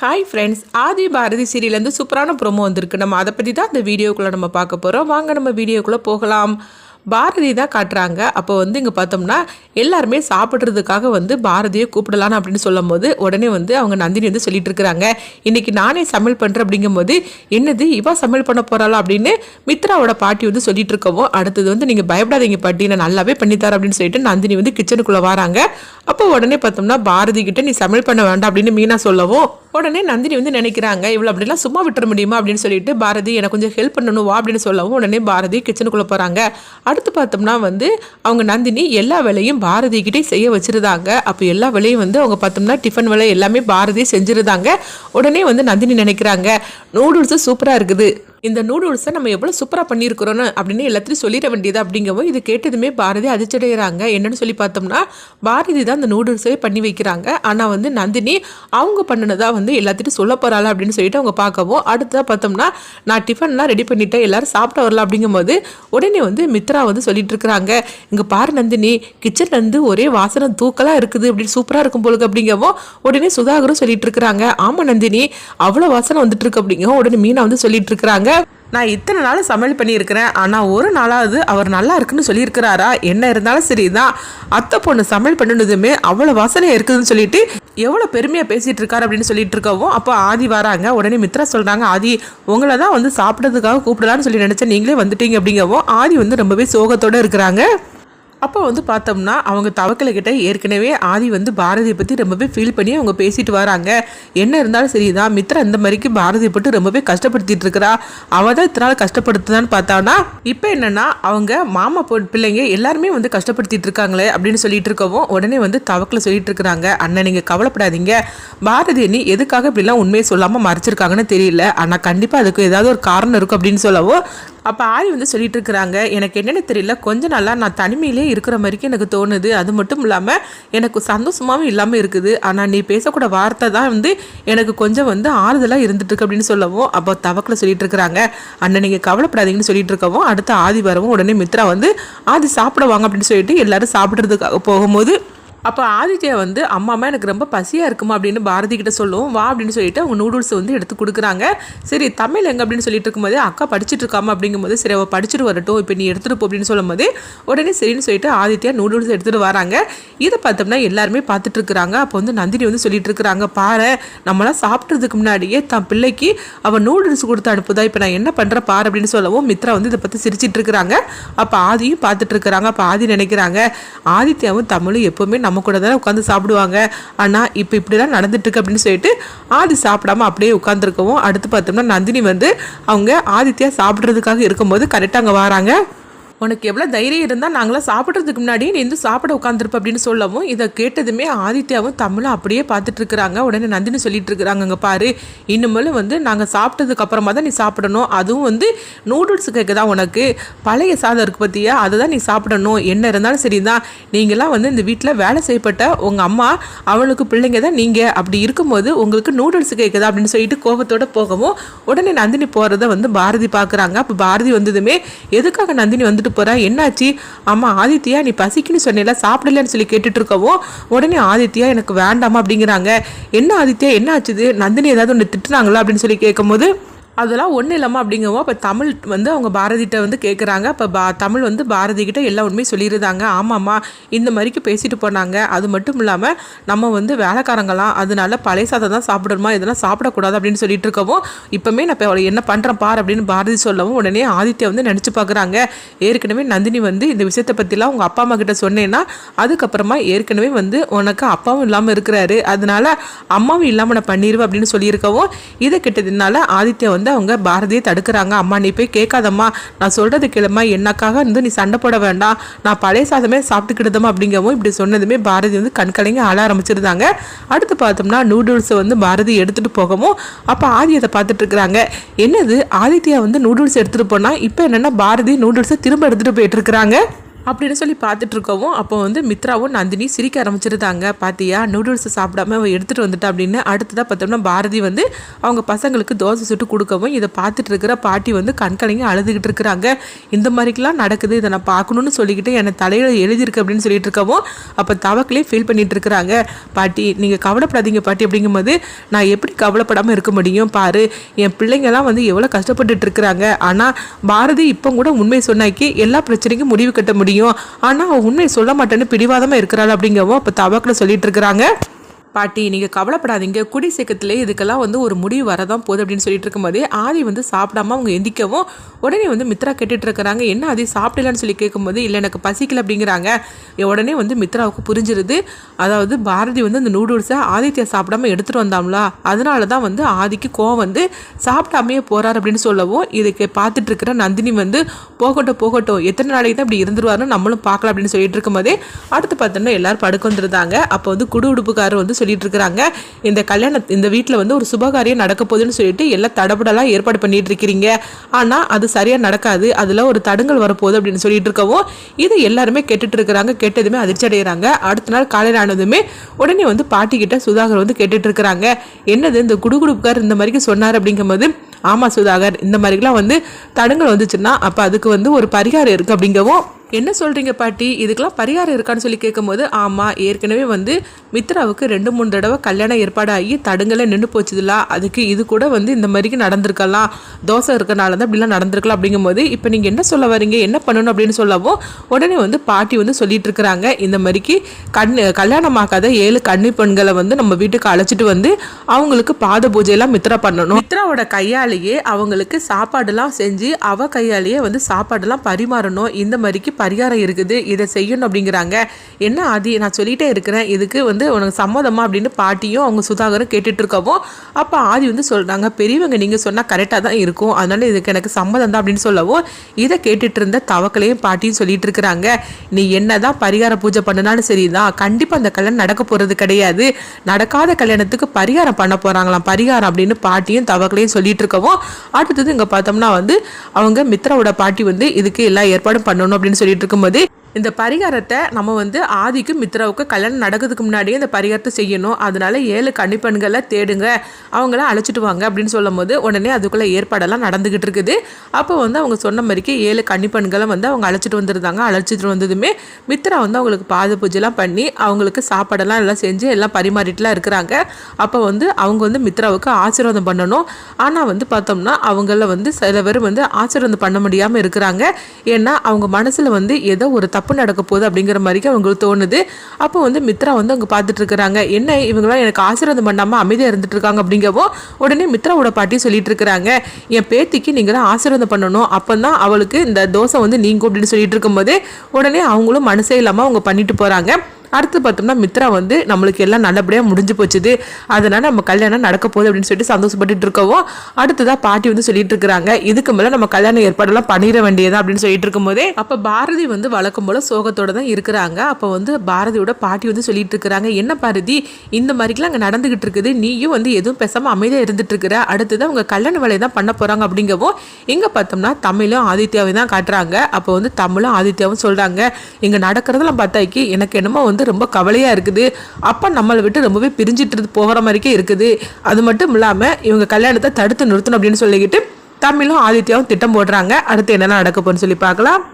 Hi friends Aadhi Bharathi சீரியலேருந்து சூப்பரான promo வந்திருக்கு. நம்ம அதை பற்றி தான் இந்த வீடியோக்குள்ளே நம்ம பார்க்க போகிறோம் வாங்க நம்ம வீடியோக்குள்ளே போகலாம். பாரதி தான் காட்டுறாங்க. அப்போ வந்து இங்கே பார்த்தோம்னா எல்லாருமே சாப்பிட்றதுக்காக வந்து பாரதியை கூப்பிடலான்னு அப்படின்னு சொல்லும் போது உடனே வந்து அவங்க நந்தினி வந்து சொல்லிட்டு இருக்கிறாங்க. இன்னைக்கு நானே சமையல் பண்ணுறேன் அப்படிங்கும்போது என்னது இவா சமையல் பண்ண போகிறாளா அப்படின்னு மித்ராவோட பாட்டி வந்து சொல்லிட்டு இருக்கவோ அடுத்தது வந்து நீங்கள் பயப்படாதீங்க பாட்டி நான் நல்லாவே பண்ணித்தரேன் அப்படின்னு சொல்லிட்டு நந்தினி வந்து கிச்சனுக்குள்ளே வராங்க. அப்போ உடனே பார்த்தோம்னா பாரதி கிட்ட நீ சமையல் பண்ண வேண்டாம் அப்படின்னு மீனா சொல்லவும் உடனே நந்தினி வந்து நினைக்கிறாங்க இவ்வளோ அப்படிலாம் சும்மா விட்டுற முடியுமா? அப்படின்னு சொல்லிட்டு பாரதி எனக்கு கொஞ்சம் ஹெல்ப் பண்ணணும் வா அப்படின்னு சொல்லவும் உடனே பாரதி கிச்சனுக்குள்ளே போகிறாங்க அடுத்து பார்த்தோம்னா வந்து அவங்க நந்தினி எல்லா வேலையும் பாரதி கிட்டே செய்ய வச்சுருந்தாங்க. அப்போ எல்லா வேலையும் வந்து அவங்க பார்த்தோம்னா டிஃபன் வேலை எல்லாமே பாரதி செஞ்சுருந்தாங்க. உடனே வந்து நந்தினி நினைக்கிறாங்க நூடுல்ஸு சூப்பராக இருக்குது. இந்த நூடுல்ஸை நம்ம எவ்வளோ சூப்பராக பண்ணியிருக்கிறோன்னு அப்படின்னு எல்லாத்தையும் சொல்லிட வேண்டியது அப்படிங்கவும் இது கேட்டதுமே பாரதி அதிர்ச்சடைகிறாங்க என்னன்னு சொல்லி பார்த்தோம்னா பாரதி தான் இந்த நூடுல்ஸே பண்ணி வைக்கிறாங்க. ஆனால் வந்து நந்தினி அவங்க பண்ணினதாக வந்து எல்லாத்திட்டும் சொல்ல போகிறாள் அப்படின்னு சொல்லிட்டு அவங்க பார்க்கவும் அடுத்ததாக பார்த்தோம்னா நான் டிஃபன்லாம் ரெடி பண்ணிட்டேன் எல்லாரும் சாப்பிட வரலாம் அப்படிங்கும்போது உடனே வந்து மித்ரா வந்து சொல்லிட்டு இருக்கிறாங்க. இங்கே பாரு நந்தினி கிச்சன்லேருந்து ஒரே வாசனை தூக்கலாக இருக்குது அப்படின்னு சூப்பராக இருக்கும் போலுக்கு அப்படிங்கவும் உடனே சுதாகரும் சொல்லிட்டு இருக்கிறாங்க. ஆமாம் நந்தினி அவ்வளோ வாசனை வந்துட்டு இருக்கு அப்படிங்கவும் உடனே மீனா வந்து சொல்லிட்டு இருக்கிறாங்க. நான் இத்தனை நாள் சமையல் பண்ணியிருக்கிறேன் ஆனால் ஒரு நாளாவது அவர் நல்லா இருக்குன்னு சொல்லியிருக்கிறாரா? என்ன இருந்தாலும் சரிதான். அத்தை பொண்ணு சமையல் பண்ணினதுமே அவ்வளோ வாசனை இருக்குதுன்னு சொல்லிட்டு எவ்வளோ பெருமையாக பேசிகிட்டு இருக்காரு அப்படின்னு சொல்லிட்டு இருக்கவும் அப்போ ஆதி வராங்க. உடனே மித்ரா சொல்கிறாங்க ஆதி உங்களை தான் வந்து சாப்பிட்றதுக்காக கூப்பிடலான்னு சொல்லி நினச்சேன் நீங்களே வந்துட்டீங்க அப்படிங்கவும் ஆதி வந்து ரொம்பவே சோகத்தோடு இருக்கிறாங்க. அப்போ வந்து பார்த்தோம்னா அவங்க தவக்கலைகிட்ட ஏற்கனவே ஆதி வந்து பாரதியை பற்றி ரொம்பவே ஃபீல் பண்ணி அவங்க பேசிட்டு வராங்க. என்ன இருந்தாலும் சரிதான். மித்ரா இந்த மாதிரிக்கு பாரதியை பட்டு ரொம்பவே கஷ்டப்படுத்திட்டு இருக்கிறா. அவள் தான் இத்தனை நாள் கஷ்டப்படுத்துதான்னு பார்த்தானா? இப்போ என்னன்னா அவங்க மாமா பொ பிள்ளைங்க எல்லாருமே வந்து கஷ்டப்படுத்திட்டு இருக்காங்களே அப்படின்னு சொல்லிட்டு இருக்கவும் உடனே வந்து தவக்கில் சொல்லிட்டு இருக்கிறாங்க. அண்ணன் நீங்கள் கவலைப்படாதீங்க. பாரதி நீ எதுக்காக இப்படிலாம் உண்மையை சொல்லாமல் மறைச்சிருக்காங்கன்னு தெரியல. ஆனால் கண்டிப்பாக அதுக்கு ஏதாவது ஒரு காரணம் இருக்கும் அப்படின்னு சொல்லவும் அப்போ ஆரி வந்து சொல்லிட்டு இருக்கிறாங்க எனக்கு என்னென்னு தெரியல. கொஞ்ச நாளாக நான் தனிமையிலே இருக்கிற மாதிரிக்கு எனக்கு தோணுது. அது மட்டும் இல்லாமல் எனக்கு சந்தோஷமாகவும் இல்லாமல் இருக்குது. ஆனால் நீ பேசக்கூட வார்த்தை தான் வந்து எனக்கு கொஞ்சம் வந்து ஆறுதலாக இருந்துட்டுருக்கு அப்படின்னு சொல்லவும் அப்போ தவக்கில் சொல்லிட்டு இருக்கிறாங்க அண்ணன் நீங்கள் கவலைப்படாதீங்கன்னு சொல்லிட்டு இருக்கவும் அடுத்த ஆதி வரவும் உடனே மித்ரா வந்து ஆதி சாப்பிடுவாங்க அப்படின்னு சொல்லிட்டு எல்லாரும் சாப்பிட்றதுக்காக போகும்போது அப்போ ஆதித்யா வந்து அம்மா அம்மா எனக்கு ரொம்ப பசியாக இருக்குமா? அப்படின்னு பாரதி கிட்ட சொல்லுவோம் வா அப்படின்னு சொல்லிட்டு அவங்க நூடுல்ஸ் வந்து எடுத்து கொடுக்குறாங்க. சரி தமிழ் எங்கே? அப்படின்னு சொல்லிட்டு இருக்கும்போது அக்கா படிச்சுட்டு இருக்காமல் அப்படிங்கும்போது சரி அவள் படிச்சுட்டு வரட்டும். இப்போ நீ எடுத்துகிட்டு போ அப்படின்னு சொல்லும்போது உடனே சரின்னு சொல்லிட்டு ஆதித்யா நூடுல்ஸ் எடுத்துகிட்டு வராங்க. இதை பார்த்தோம்னா எல்லாருமே பார்த்துட்டு இருக்கிறாங்க. அப்போ வந்து நந்தினி வந்து சொல்லிட்டு இருக்கிறாங்க பாரு நம்மளாம் சாப்பிட்றதுக்கு முன்னாடியே தன் பிள்ளைக்கு அவள் நூடுல்ஸ் கொடுத்து அனுப்புதா? இப்போ நான் என்ன பண்ணுற பாரு அப்படின்னு சொல்லவும் மித்ரா வந்து இதை பற்றி சிரிச்சிட்டு இருக்கிறாங்க. அப்போ ஆதியும் பார்த்துட்டு இருக்கிறாங்க. அப்போ ஆதி நினைக்கிறாங்க ஆதித்யாவும் தமிழும் எப்போவுமே நம்ம கூட தானே உட்காந்து சாப்பிடுவாங்க. ஆனால் இப்போ இப்படிலாம் நடந்துட்டுருக்கு அப்படின்னு சொல்லிட்டு ஆதி சாப்பிடாம அப்படியே உட்காந்துருக்கவும் அடுத்து பார்த்தோம்னா நந்தினி வந்து அவங்க ஆதித்யா சாப்பிட்றதுக்காக இருக்கும்போது கரெக்டாக அங்கே வராங்க. உனக்கு எவ்வளோ தைரியம் இருந்தால் நாங்களாம் சாப்பிட்றதுக்கு முன்னாடி நீ வந்து சாப்பிட உட்காந்துருப்ப அப்படின்னு சொல்லவும் இதை கேட்டதுமே ஆதித்யாவும் தமிழும் அப்படியே பார்த்துட்டு இருக்கிறாங்க. உடனே நந்தினி சொல்லிட்டு இருக்கிறாங்க அங்கே பாரு இன்னுமேலும் வந்து நாங்கள் சாப்பிட்டதுக்கு அப்புறமா தான் நீ சாப்பிடணும். அதுவும் வந்து நூடுல்ஸ் கேட்க தான் உனக்கு. பழைய சாதம் இருக்கு பற்றியா அதை தான் நீ சாப்பிடணும். என்ன இருந்தாலும் சரி தான் நீங்களாம் வந்து இந்த வீட்டில் வேலை செய்யப்பட்ட உங்கள் அம்மா அவளுக்கு பிள்ளைங்க தான் நீங்கள் அப்படி இருக்கும்போது உங்களுக்கு நூடுல்ஸ் கேட்குதா அப்படின்னு சொல்லிட்டு கோபத்தோடு போகவும் உடனே நந்தினி போகிறத வந்து பாரதி பார்க்குறாங்க. அப்போ பாரதி வந்ததுமே எதுக்காக நந்தினி வந்துட்டு எடுத்துகிட்டு போகிறா என்னாச்சு? அம்மா ஆதித்யா நீ பசிக்குன்னு சொன்னேல சாப்பிடலன்னு சொல்லி கேட்டுட்டு இருக்கவோ உடனே ஆதித்யா எனக்கு வேண்டாமா அப்படிங்கிறாங்க. என்ன ஆதித்யா? என்ன ஆச்சுது நந்தினி ஏதாவது ஒன்று திட்டுனாங்களா அப்படின்னு சொல்லி கேட்கும்போது அதெல்லாம் ஒன்றும் இல்லாமல் அப்படிங்கவும் இப்போ தமிழ் வந்து அவங்க பாரதிகிட்ட வந்து கேட்குறாங்க இப்போ பா தமிழ் வந்து பாரதிக்கிட்ட எல்லா உண்மையும் சொல்லியிருந்தாங்க ஆமாம்மா இந்த மாதிரிக்கு பேசிட்டு போனாங்க. அது மட்டும் இல்லாமல் நம்ம வந்து வேலைக்காரங்களாம் அதனால பழைய சாதம் தான் சாப்பிடணுமா இதெல்லாம் சாப்பிடக்கூடாது அப்படின்னு சொல்லிட்டு இருக்கவும் இப்போமே நான் இப்போ என்ன பண்ணுறேன் பார் அப்படின்னு பாரதி சொல்லவும் உடனே ஆதித்யா வந்து நினச்சி பார்க்குறாங்க ஏற்கனவே நந்தினி வந்து இந்த விஷயத்தை பற்றிலாம் உங்கள் அப்பா அம்மா கிட்ட சொன்னேன்னா அதுக்கப்புறமா ஏற்கனவே வந்து உனக்கு அப்பாவும் இல்லாமல் இருக்கிறாரு. அதனால அம்மாவும் இல்லாமல் நான் பண்ணிடுவேன் அப்படின்னு சொல்லியிருக்கவும் இதை கிட்டதுனால ஆதித்யா வந்து வந்து அவங்க பாரதியை தடுக்கிறாங்க. அம்மா நீ போய் கேட்காதம்மா. நான் சொல்கிறது கிளம்ப என்னக்காக வந்து நீ சண்டை போட வேண்டாம். நான் பழைய சாதமே சாப்பிட்டுக்கிட்டதம்மா அப்படிங்கவும் இப்படி சொன்னதுமே பாரதி வந்து கண்கலைங்க ஆள ஆரம்பிச்சிருந்தாங்க. அடுத்து பார்த்தோம்னா நூடுல்ஸை வந்து பாரதி எடுத்துகிட்டு போகவும் அப்போ ஆதி அதை பார்த்துட்டு இருக்கிறாங்க என்னது? ஆதித்யா வந்து நூடுல்ஸ் எடுத்துகிட்டு போனால் இப்போ என்னென்னா பாரதி நூடுல்ஸை திரும்ப எடுத்துகிட்டு போயிட்டு இருக்கிறாங்க அப்படின்னு சொல்லி பார்த்துட்டு இருக்கவும் அப்போ வந்து மித்ராவும் நந்தினி சிரிக்க ஆரம்பிச்சிருந்தாங்க. பார்த்தியா நூடுல்ஸை சாப்பிடாம அவன் எடுத்துகிட்டு வந்துட்டா அப்படின்னு. அடுத்ததாக பார்த்தோம்னா பாரதி வந்து அவங்க பசங்களுக்கு தோசை சுட்டு கொடுக்கவும் இதை பார்த்துட்டு இருக்கிற பாட்டி வந்து கண்கலங்கி அழுதுகிட்டு இருக்கிறாங்க. இந்த மாதிரிக்கெல்லாம் நடக்குது இதை நான் பார்க்கணுன்னு சொல்லிக்கிட்டு என்னை தலையில் எழுதியிருக்கு அப்படின்னு சொல்லிட்டு இருக்கவும் அப்போ தவக்கிலே ஃபீல் பண்ணிட்டு இருக்கிறாங்க பாட்டி நீங்கள் கவலைப்படாதீங்க பாட்டி அப்படிங்கும்போது நான் எப்படி கவலைப்படாமல் இருக்க முடியும்? பாரு என் பிள்ளைங்கெல்லாம் வந்து எவ்வளோ கஷ்டப்பட்டுட்டு இருக்கிறாங்க ஆனால் பாரதி இப்போ கூட உண்மை சொன்னாக்கி எல்லா பிரச்சனைக்கும் முடிவு கட்ட முடியும். ஆனால் அவள் உண்மையை சொல்ல மாட்டேன்னு பிடிவாதமாக இருக்கிறாள் அப்படிங்கவும் அப்போ தவாக்கில் சொல்லிட்டு இருக்கிறாங்க. பாட்டி நீங்கள் கவலைப்படாதீங்க. குடி சீக்கிரத்திலே இதுக்கெல்லாம் வந்து ஒரு முடிவு வரதான் போகுது அப்படின்னு சொல்லிட்டு இருக்கும்போதே ஆதி வந்து சாப்பிடாம அவங்க எந்திக்கவும் உடனே வந்து மித்ரா கேட்டுட்டு இருக்கிறாங்க. என்ன ஆதி சாப்பிடலான்னு சொல்லி கேட்கும்போது இல்லை எனக்கு பசிக்கல அப்படிங்கிறாங்க. உடனே வந்து மித்ராவுக்கு புரிஞ்சிருது. அதாவது பாரதி வந்து அந்த நூடுல்ஸை ஆதித்யா சாப்பிடாம எடுத்துகிட்டு வந்தாங்களா அதனால தான் வந்து ஆதிக்கு கோவம் வந்து சாப்பிடாமையே போகிறார் அப்படின்னு சொல்லவும் இதுக்கு பார்த்துட்டு இருக்கிற நந்தினி வந்து போகட்டும் போகட்டும். எத்தனை நாளைக்கு தான் இப்படி இருந்துருவாருன்னு நம்மளும் பார்க்கலாம் அப்படின்னு சொல்லிட்டு இருக்கும்போதே அடுத்து பார்த்தோன்னா எல்லாரும் படுக்க வந்துருந்தாங்க அப்போ வந்து குடு உடுப்புக்காரர் வந்து சொல்லிட்டு இருக்கிறாங்க இந்த கல்யாண இந்த வீட்டில் வந்து ஒரு சுபகாரியம் நடக்க போகுதுன்னு சொல்லிட்டு எல்லாம் தடபடலாம் ஏற்பாடு பண்ணிட்டு இருக்கிறீங்க ஆனால் அது சரியாக நடக்காது. அதில் ஒரு தடங்கள் வரப்போகுது அப்படின்னு சொல்லிட்டு இருக்கவும் இது எல்லாருமே கேட்டுட்டு இருக்கிறாங்க கேட்டதுமே அதிர்ச்சி அடைகிறாங்க அடுத்த நாள் காலையில் ஆனதுமே உடனே வந்து பாட்டி கிட்ட சுதாகர் வந்து கேட்டுட்டு இருக்கிறாங்க என்னது இந்த குடுகுடுப்புக்கார் இந்த மாதிரிக்கு சொன்னார் அப்படிங்கும்போது ஆமாம் சுதாகர் இந்த மாதிரிலாம் வந்து தடங்கள் வந்துச்சுன்னா அப்போ அதுக்கு வந்து ஒரு பரிகாரம் இருக்குது அப்படிங்கவும் என்ன சொல்கிறீங்க பாட்டி? இதுக்கெல்லாம் பரிகாரம் இருக்கான்னு சொல்லி கேட்கும்போது ஆமாம் ஏற்கனவே வந்து மித்ராவுக்கு ரெண்டு மூணு தடவை கல்யாணம் ஏற்பாடாகி தடுங்கல நின்று போச்சுதுல. அதுக்கு இது கூட வந்து இந்த மாதிரிக்கு நடந்திருக்கலாம். தோசை இருக்கனால தான் இப்படிலாம் நடந்திருக்கலாம் அப்படிங்கும்போது இப்போ நீங்கள் என்ன சொல்ல வரீங்க? என்ன பண்ணணும் அப்படின்னு சொல்லவும் உடனே வந்து பாட்டி வந்து சொல்லிட்டு இருக்கிறாங்க. இந்த மாதிரிக்கு கண் கல்யாணமாக்காத ஏழு கன்னி பெண்களை வந்து நம்ம வீட்டுக்கு அழைச்சிட்டு வந்து அவங்களுக்கு பாத பூஜையெல்லாம் மித்ரா பண்ணணும். மித்ராவோட கையாலேயே அவங்களுக்கு சாப்பாடுலாம் செஞ்சு அவ கையாலேயே வந்து சாப்பாடுலாம் பரிமாறணும். இந்த மாதிரிக்கு பரிகாரம் இருக்குது இதை செய்யணும் அப்படிங்கிறாங்க. என்ன ஆதி நான் சொல்லிட்டே இருக்கிறேன் இதுக்கு வந்து உனக்கு சம்மதமா அப்படின்னு பாட்டியும் அவங்க சுதாகரும் கேட்டுட்டு இருக்கவும் அப்போ ஆதி வந்து சொல்கிறாங்க பெரியவங்க நீங்கள் சொன்னால் கரெக்டாக தான் இருக்கும். அதனால இதுக்கு எனக்கு சம்மதம் தான் அப்படின்னு சொல்லவும் இதை கேட்டுட்டு இருந்த தவக்கலையும் பாட்டியும் சொல்லிட்டு இருக்கிறாங்க நீ என்னதான் பரிகார பூஜை பண்ணினாலும் சரிதான். கண்டிப்பாக அந்த கல்யாணம் நடக்க போகிறது கிடையாது. நடக்காத கல்யாணத்துக்கு பரிகாரம் பண்ண போகிறாங்களாம் பரிகாரம் அப்படின்னு பாட்டியும் தவக்கலையும் சொல்லிட்டு இருக்கவும் அடுத்தது இங்கே பார்த்தோம்னா வந்து அவங்க மித்ராவோட பாட்டி வந்து இதுக்கு எல்லா ஏற்பாடும் பண்ணணும் அப்படின்னு சொல்லி சொல்லிட்டு இருக்கும்போது இந்த பரிகாரத்தை நம்ம வந்து ஆதிக்கு மித்ராவுக்கு கல்யாணம் நடக்கிறதுக்கு முன்னாடியே இந்த பரிகாரத்தை செய்யணும். அதனால ஏழு கன்னிப்பெண்களை தேடுங்க. அவங்கள அழைச்சிட்டு வாங்க அப்படின்னு சொல்லும் போது உடனே அதுக்குள்ளே ஏற்பாடெல்லாம் நடந்துக்கிட்டு இருக்குது. அப்போ வந்து அவங்க சொன்ன மாதிரிக்கு ஏழு கன்னிப்பெண்களை வந்து அவங்க அழைச்சிட்டு வந்திருந்தாங்க. அழைச்சிட்டு வந்ததுமே மித்ரா வந்து அவங்களுக்கு பாத பூஜைலாம் பண்ணி அவங்களுக்கு சாப்பாடெல்லாம் எல்லாம் செஞ்சு எல்லாம் பரிமாறிட்டுலாம் இருக்கிறாங்க. அப்போ வந்து அவங்க வந்து மித்ராவுக்கு ஆசீர்வாதம் பண்ணணும். ஆனால் வந்து பார்த்தோம்னா அவங்கள வந்து சில பேர் வந்து ஆசீர்வாதம் பண்ண முடியாமல் இருக்கிறாங்க. ஏன்னா அவங்க மனசில் வந்து ஏதோ ஒரு தப்பு நடக்க போகுது அப்படிங்கிற மாதிரி அவங்களுக்கு தோணுது. அப்போ வந்து மித்ரா வந்து அங்கே பார்த்துட்டு இருக்கிறாங்க. என்ன இவங்களாம் எனக்கு ஆசீர்வாதம் பண்ணாமல் அமைதியாக இருந்துட்டு இருக்காங்க அப்படிங்கவோ உடனே மித்ராவோட பாட்டி சொல்லிட்டு இருக்கிறாங்க. என் பேத்திக்கு நீங்கள் தான் ஆசீர்வாதம் பண்ணணும். அப்போ தான் அவளுக்கு இந்த தோசை வந்து நீங்கள் அப்படின்னு சொல்லிட்டு இருக்கும்போது உடனே அவங்களும் மனசே இல்லாமல் அவங்க பண்ணிட்டு போகிறாங்க அடுத்து பார்த்தோம்னா மித்ரா வந்து நம்மளுக்கு எல்லாம் நல்லபடியாக முடிஞ்சு போச்சுது. அதனால் நம்ம கல்யாணம் நடக்க போகுது அப்படின்னு சொல்லிட்டு சந்தோஷப்பட்டு இருக்கவும் அடுத்ததாக பாட்டி வந்து சொல்லிட்டு இருக்கிறாங்க. இதுக்கு மேலே நம்ம கல்யாண ஏற்பாடெல்லாம் பண்ணிட வேண்டியதா அப்படின்னு சொல்லிட்டு இருக்கும்போதே அப்போ பாரதி வந்து வழக்கம் போல சோகத்தோட தான் இருக்கிறாங்க. அப்போ வந்து பாரதியோட பாட்டி வந்து சொல்லிட்டு இருக்கிறாங்க என்ன பாரதி இந்த மாதிரிலாம் அங்கே நடந்துகிட்டு இருக்குது. நீயும் வந்து எதுவும் பேசாமல் அமைதியாக இருந்துட்டு இருக்கிற. அடுத்தது அவங்க கல்யாண வேலையை தான் பண்ண போகிறாங்க அப்படிங்கவும் இங்கே பார்த்தோம்னா தமிழும் ஆதித்யாவை தான் காட்டுறாங்க. அப்போ வந்து தமிழும் ஆதித்யாவும் சொல்கிறாங்க இங்கே நடக்கிறதெல்லாம் பார்த்தாக்கி எனக்கு என்னமோ வந்து ரொம்ப கவலையாக இருக்குது. அப்பா நம்மளை விட்டு ரொம்பவே பிரிஞ்சிட்டு போகிற மாதிரிக்கே இருக்குது. அது மட்டும் இல்லாமல் இவங்க கல்யாணத்தை தடுத்து நிறுத்தணும் அப்படின்னு சொல்லிக்கிட்டு தமிழும் ஆதித்யாவும் திட்டம் போடுறாங்க. அடுத்து என்னென்ன நடக்க போகணும்னு சொல்லி பார்க்கலாம்.